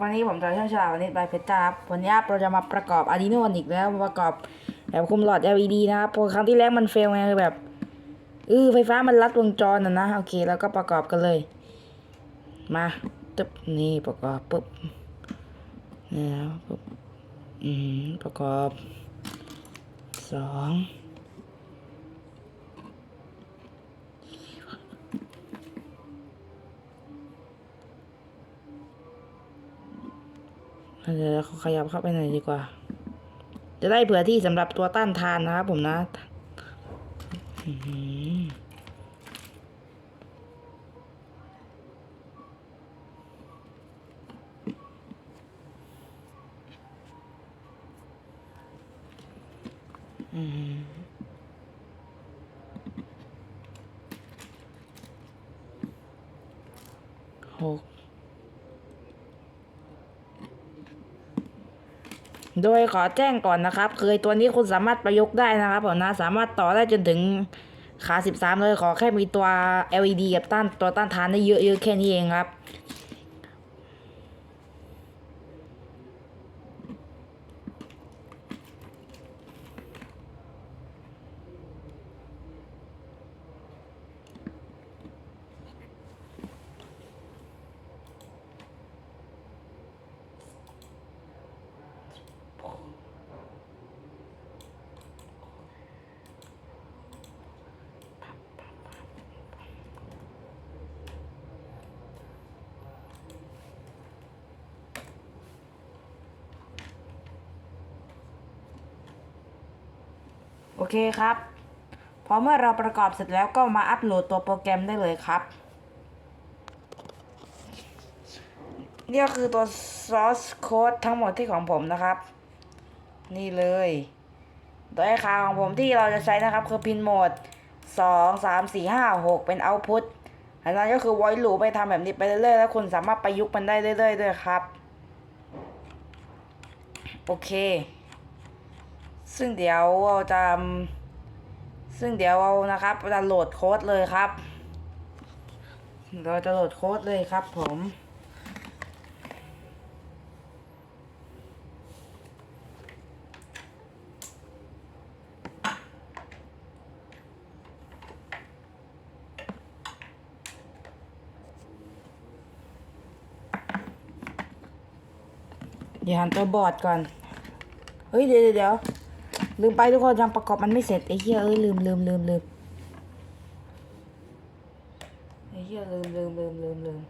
วันนี้ผมจะช่างฉลาดวันนี้ไปเพชรครับวันนี้เราจะมาประกอบ Arduino อีกแล้วประกอบแบบคุมหลอด LED นะครับพราะครั้งที่แล้วมันเฟลไงคือแบบเออไฟฟ้ามันลัดวงจรนะนะโอเคแล้วก็ประกอบกันเลย มาตึ๊บนี่ประกอบปุ๊บนี่แล้วปุ๊บอืมประกอบสอง เดี๋ยวเขาขยับเข้าไปหน่อยดีกว่า จะได้เผื่อที่สำหรับตัวต้านทานนะครับผมนะอืมหก โดยขอแจ้งก่อนนะครับ เคยตัวนี้คุณสามารถประยุกต์ได้นะครับผมนะสามารถต่อได้จนถึงขา 13 เลยขอแค่มีตัว LED กับต้านตัวต้านทานได้เยอะๆแค่นี้เองครับ โอเคครับพอเมื่อเราประกอบเสร็จแล้วก็มาอัปโหลดตัวโปรแกรมได้เลยครับนี่ก็คือตัว source code ทั้งหมดที่ของผมนะครับ นี่เลยโดยค่าของผมที่เราจะใช้นะครับ คือพินโหมด 2 3 4 5 6 เป็น output อันนั้นก็คือ void loop ไปทำแบบนี้ไปเรื่อยๆ แล้วคุณสามารถประยุกต์มันได้เรื่อยๆด้วยครับ โอเค ซึ่งเดี๋ยวเราจะ ซึ่งเดี๋ยวเรานะครับเราจะโหลดโค้ดเลยครับ เราจะโหลดโค้ดเลยครับผมเดี๋ยวหันตัวบอดก่อน เฮ้ย เดี๋ยวเดี๋ยว ลืมไปทุกคนยังประกอบมันไม่เสร็จไอ้เหี้ยเอ้ยลืมลืมลืมลืมไอ้เหี้ยลืมลืมลืมลืมลืม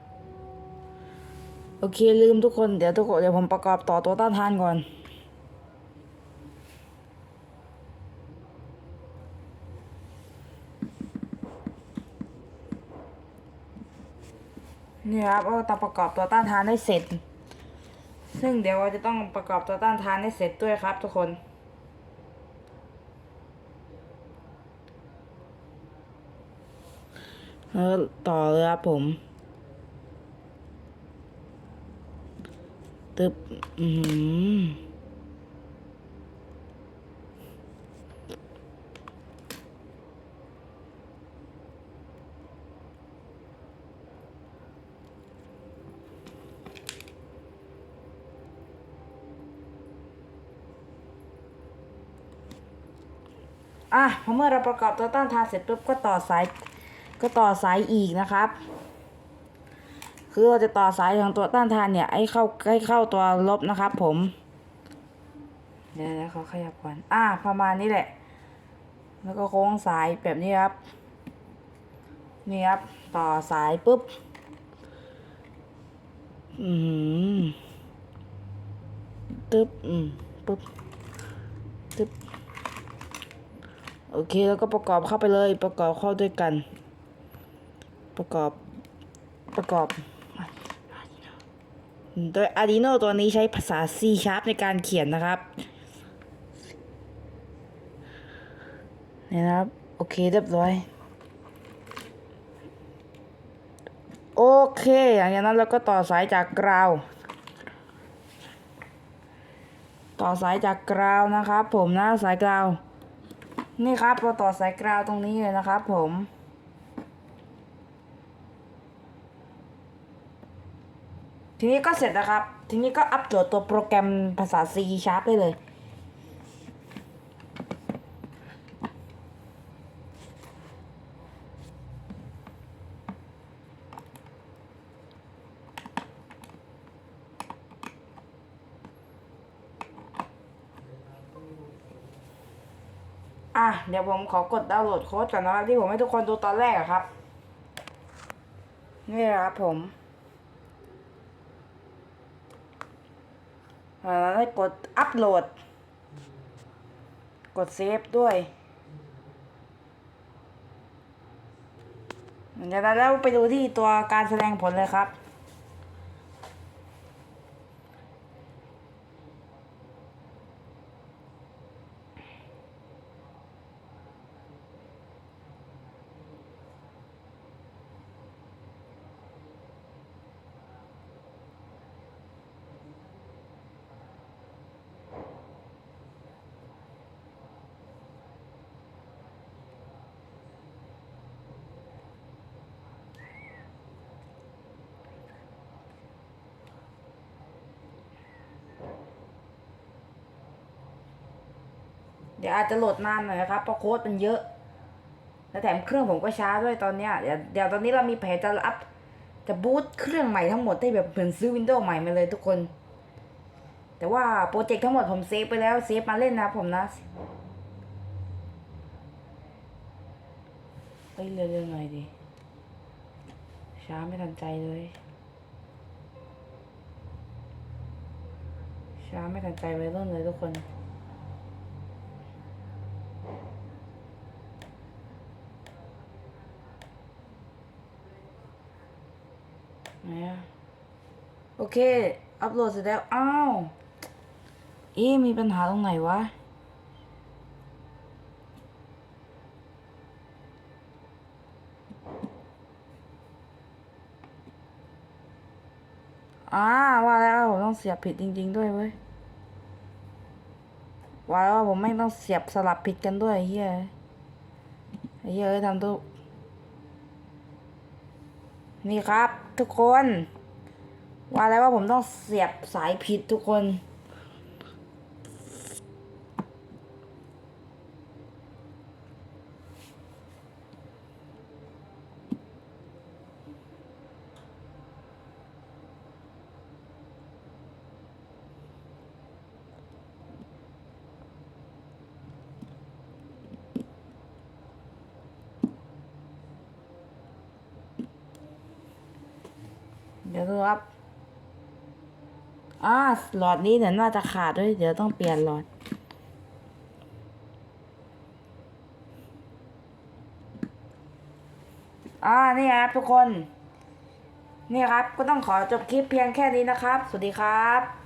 โอเคลืมทุกคนเดี๋ยวทุกคนเดี๋ยวผมประกอบต่อตัวต้านทานก่อนนี่ครับก็ต้องประกอบตัวต้านทานให้เสร็จ ซึ่งเดี๋ยวเราจะต้องประกอบตัวต้านทานให้เสร็จด้วยครับทุกคน เออต่อเลยครับผมตึบอืมอะพอเมื่อเราประกอบตัวต้านทานเสร็จปุ๊บก็ต่อสาย ก็ต่อสายอีกนะครับ คือเราจะต่อสายของตัวต้านทานเนี่ยให้เข้าให้เข้าตัวลบนะครับ ผมเดี๋ยวนะเขาขยับก่อนอ่าประมาณนี้แหละ แล้วก็โค้งสายแบบนี้ครับ นี่ครับ ต่อสายปุ๊บ อืมตึ๊บ อืมปุ๊บ ตึ๊บ โอเค แล้วก็ประกอบเข้าไปเลย ประกอบเข้าด้วยกัน ประกอบประกอบโดย Arduino ตัวนี้ใช้ภาษา C Sharp ในการเขียนนะครับนี่นะครับ โอเคเรียบร้อย โอเคอย่างนั้นเราก็ต่อสายจากกราว ต่อสายจากกราวนะครับ ผมนะสายกราว นี่ครับเราต่อสายกราวตรงนี้เลยนะครับผม ทีนี้ก็เสร็จนะครับ ทีนี้ก็อัปโหลดตัวโปรแกรมภาษา C Sharp ได้เลย อะ เดี๋ยวผมขอกดดาวน์โหลดโค้ดก่อนนะครับที่ผมให้ทุกคนดูตอนแรกอะครับ นี่นะครับผม อ่า แล้วกดอัปโหลด กดเซฟด้วยจากนั้นแล้วไปดูที่ตัวการแสดงผลเลยครับ ดี๋ยวอาจจะโหลดนานหน่อยนะครับเพราะโค้ดมันเยอะ และแถมเครื่องผมก็ช้าด้วยตอนเนี้ยเดี๋ยวเดี๋ยวตอนนี้เรามีแผนจะอัพจะบูตเครื่องใหม่ทั้งหมดให้แบบเหมือนซื้อวินโดว์ใหม่มาเลยทุกคน แต่ว่าโปรเจกต์ทั้งหมดผมเซฟไปแล้วเซฟมาเล่นนะผมนะเฮ้ยเร็วๆหน่อยดิช้าไม่ทันใจเลย ช้าไม่ทันใจวัยรุ่นเลยทุกคนอะ โอเค อัพโหลดเสร็จแล้ว อ้าว เอ๊มีปัญหาตรงไหนวะ อ่า ว่าแล้วผมต้องเสียบผิดจริง ๆ ด้วยเว้ย ว่าแล้วผมไม่งต้องเสียบสลับผิดกันด้วยเฮียเฮียเอ้ยทำทุกนี่ครับ ทุกคน ว่าแล้วว่าผมต้องเสียบสายผิดทุกคน อ่าหลอดนี้เนี่ยน่าจะขาดด้วย เดี๋ยวต้องเปลี่ยนหลอด อ่า นี่ครับทุกคน นี่ครับ ก็ต้องขอจบคลิปเพียงแค่นี้นะครับ สวัสดีครับ